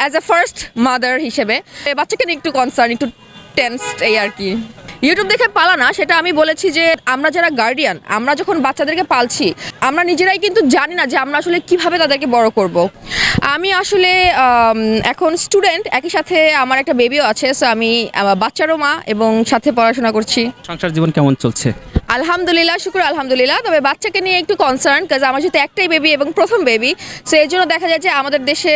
As a first mother হিসেবে, এ বাচ্চাকে নিয়ে একটু কনসার্ন একটু টেন্সড এই আর কি। ইউটিউব দেখে পালা না, সেটা আমি বলেছি যে আমরা যারা গার্ডিয়ান আমরা যখন বাচ্চাদেরকে পালছি, আমরা নিজেরাই কিন্তু জানি না যে আমরা আসলে কীভাবে তাদেরকে বড় করব। আমি আসলে এখন স্টুডেন্ট একই সাথে আমার একটা বেবিও আছে সো আমি বাচ্চারও মা এবং সাথে পড়াশোনা করছি। সংসার জীবন কেমন চলছে? আলহামদুলিল্লাহ, শুক্র আলহামদুলিল্লাহ। তবে বাচ্চাকে নিয়ে একটু কনসার্ন কাজ আমার যেহেতু একটাই বেবি এবং প্রথম বেবি সো এই জন্য দেখা যায় যে আমাদের দেশে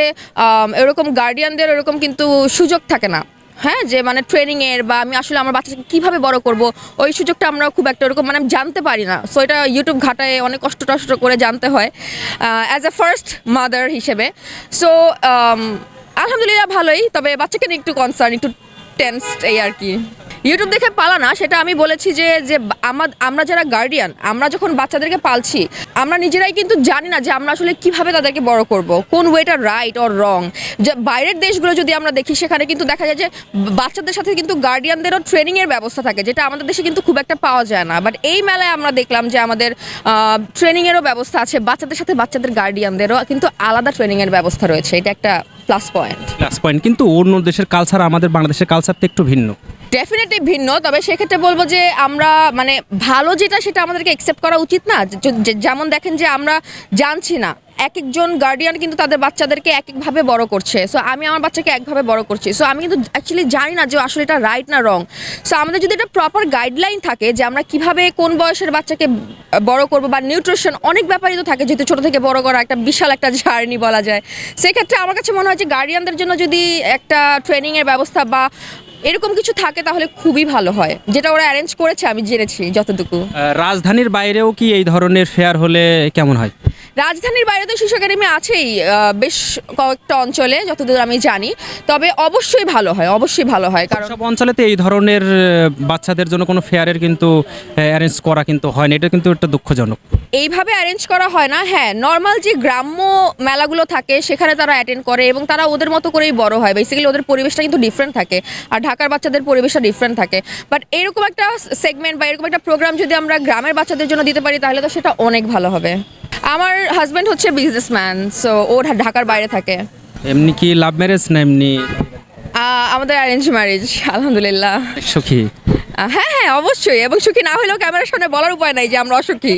এরকম গার্ডিয়ানদের এরকম কিন্তু সুযোগ থাকে না। হ্যাঁ যে মানে ট্রেনিংয়ের বা আমি আসলে আমার বাচ্চাকে কীভাবে বড় করব, ওই সুযোগটা আমরা খুব একটা ওরকম মানে জানতে পারি না। সো এটা ইউটিউব ঘাটায় অনেক কষ্ট টষ্ট করে জানতে হয় অ্যাজ আ ফার্স্ট মাদার হিসেবে। সো আলহামদুলিল্লাহ ভালোই, তবে বাচ্চাকে নিয়ে একটু কনসার্ন একটু টেন্সড এই আর কি। ইউটিউব দেখে পালা না, সেটা আমি বলেছি যে যে আমার আমরা যারা গার্ডিয়ান আমরা যখন বাচ্চাদেরকে পালছি, আমরা নিজেরাই কিন্তু জানি না যে আমরা আসলে কীভাবে তাদেরকে বড় করব, কোন ওয়েটা রাইট অর রং যে বাইরের দেশগুলো যদি আমরা দেখি, সেখানে কিন্তু দেখা যায় যে, বাচ্চাদের সাথে কিন্তু গার্ডিয়ানদেরও ট্রেনিংয়ের ব্যবস্থা থাকে, যেটা আমাদের দেশে কিন্তু খুব একটা পাওয়া যায় না। বাট এই মেলায় আমরা দেখলাম যে, আমাদের ট্রেনিংয়েরও ব্যবস্থা আছে, বাচ্চাদের সাথে বাচ্চাদের গার্ডিয়ানদেরও কিন্তু আলাদা ট্রেনিংয়ের ব্যবস্থা রয়েছে। এটা একটা প্লাস পয়েন্ট প্লাস পয়েন্ট কিন্তু অন্য দেশের কালচার আমাদের বাংলাদেশের কালচার তো একটু ভিন্ন। ডেফিনেটলি ভিন্ন, তবে সেক্ষেত্রে বলব যে আমরা মানে ভালো যেটা সেটা আমাদেরকে অ্যাকসেপ্ট করা উচিত না। যেমন দেখেন যে আমরা জানছি না এক একজন গার্ডিয়ান কিন্তু তাদের বাচ্চাদেরকে এক একভাবে বড় করছে। সো আমি আমার বাচ্চাকে একভাবে বড় করছি। সো আমি কিন্তু অ্যাকচুয়ালি জানি না যে আসলে এটা রাইট না রং সো আমাদের যদি একটা প্রপার গাইডলাইন থাকে যে আমরা কীভাবে কোন বয়সের বাচ্চাকে বড় করব বা নিউট্রিশন অনেক ব্যাপারই তো থাকে, যেহেতু ছোটো থেকে বড় করা একটা বিশাল একটা জার্নি বলা যায়। সেক্ষেত্রে আমার কাছে মনে হয় যে গার্ডিয়ানদের জন্য যদি একটা ট্রেনিংয়ের ব্যবস্থা বা এরকম কিছু থাকে তাহলে খুবই ভালো হয়। যেটা ওরা অ্যারেঞ্জ করেছে আমি জেনেছি যতটুকু। রাজধানীর বাইরেও কি এই ধরনের ফেয়ার হলে কেমন হয়? রাজধানীর বাইরে তো শিশু একাডেমি আছেই বেশ কয়েকটা অঞ্চলে যতদূর আমি জানি। তবে অবশ্যই ভালো হয় অবশ্যই ভালো হয় কারণ সব অঞ্চলেতে এই ধরনের বাচ্চাদের জন্য কোনো ফেয়ারের কিন্তু অ্যারেঞ্জ করা কিন্তু হয় না এটা কিন্তু একটা দুঃখজনক। এইভাবে অ্যারেঞ্জ করা হয় না হ্যাঁ নর্মাল যে গ্রাম্য মেলাগুলো থাকে সেখানে তারা অ্যাটেন্ড করে এবং তারা ওদের মতো করেই বড় হয়। বেসিক্যালি ওদের পরিবেশটা কিন্তু ডিফারেন্ট থাকে আর ঢাকার বাচ্চাদের পরিবেশটা ডিফারেন্ট থাকে। বাট এরকম একটা সেগমেন্ট বা এরকম একটা প্রোগ্রাম যদি আমরা গ্রামের বাচ্চাদের জন্য দিতে পারি তাহলে তো সেটা অনেক ভালো হবে। আমার হাজব্যান্ড হচ্ছে বিজনেসম্যান সো ও ঢাকার বাইরে থাকে। এমনি কি লাভ ম্যারেজ না এমনি আমাদের অ্যারেঞ্জ ম্যারেজ আলহামদুলিল্লাহ। সুখী? হ্যাঁ হ্যাঁ অবশ্যই এবং সুখী না হলেও ক্যামেরার সামনে বলার উপায় নাই যে আমরা অসুখী।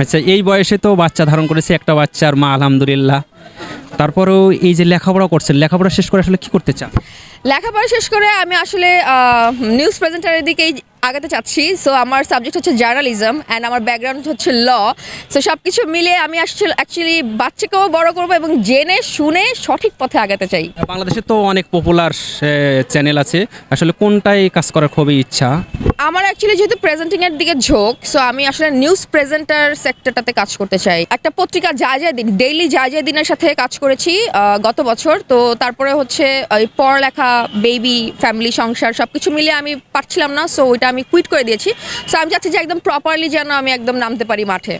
আচ্ছা এই বয়সে তো বাচ্চা ধারণ করেছে একটা বাচ্চার মা আলহামদুলিল্লাহ। তারপরেও এই যে লেখাপড়া করছেন লেখাপড়া শেষ করে আসলে কি করতে চান? লেখাপড়া শেষ করে আমি আসলে নিউজ প্রেজেন্টারের দিকেই আগাতে চাচ্ছি। সো আমার সাবজেক্ট হচ্ছে জার্নালিজম অ্যান্ড আমার ব্যাকগ্রাউন্ড হচ্ছে ল সো সব কিছু মিলে আমি আসলে অ্যাকচুয়ালি বাচ্চাকেও বড় করব এবং জেনে শুনে সঠিক পথে আগাতে চাই। বাংলাদেশে তো অনেক পপুলার চ্যানেল আছে। আসলে কোনটাই কাজ করার খুবই ইচ্ছা? আমার অ্যাকচুয়ালি যেহেতু প্রেজেন্টিংয়ের দিকে ঝোঁক সো আমি আসলে নিউজ প্রেজেন্টার সেক্টরটাতে কাজ করতে চাই। একটা পত্রিকা যা যা দিন ডেইলি যা যা দিনের সাথে কাজ করেছি গত বছর। তো তারপরে হচ্ছে ওই পড়ালেখা বেবি ফ্যামিলি সংসার সব কিছু মিলিয়ে আমি পারছিলাম না সো ওইটা আমি কুইট করে দিয়েছি। সো আমি চাচ্ছি যে একদম প্রপারলি যেন আমি একদম নামতে পারি মাঠে।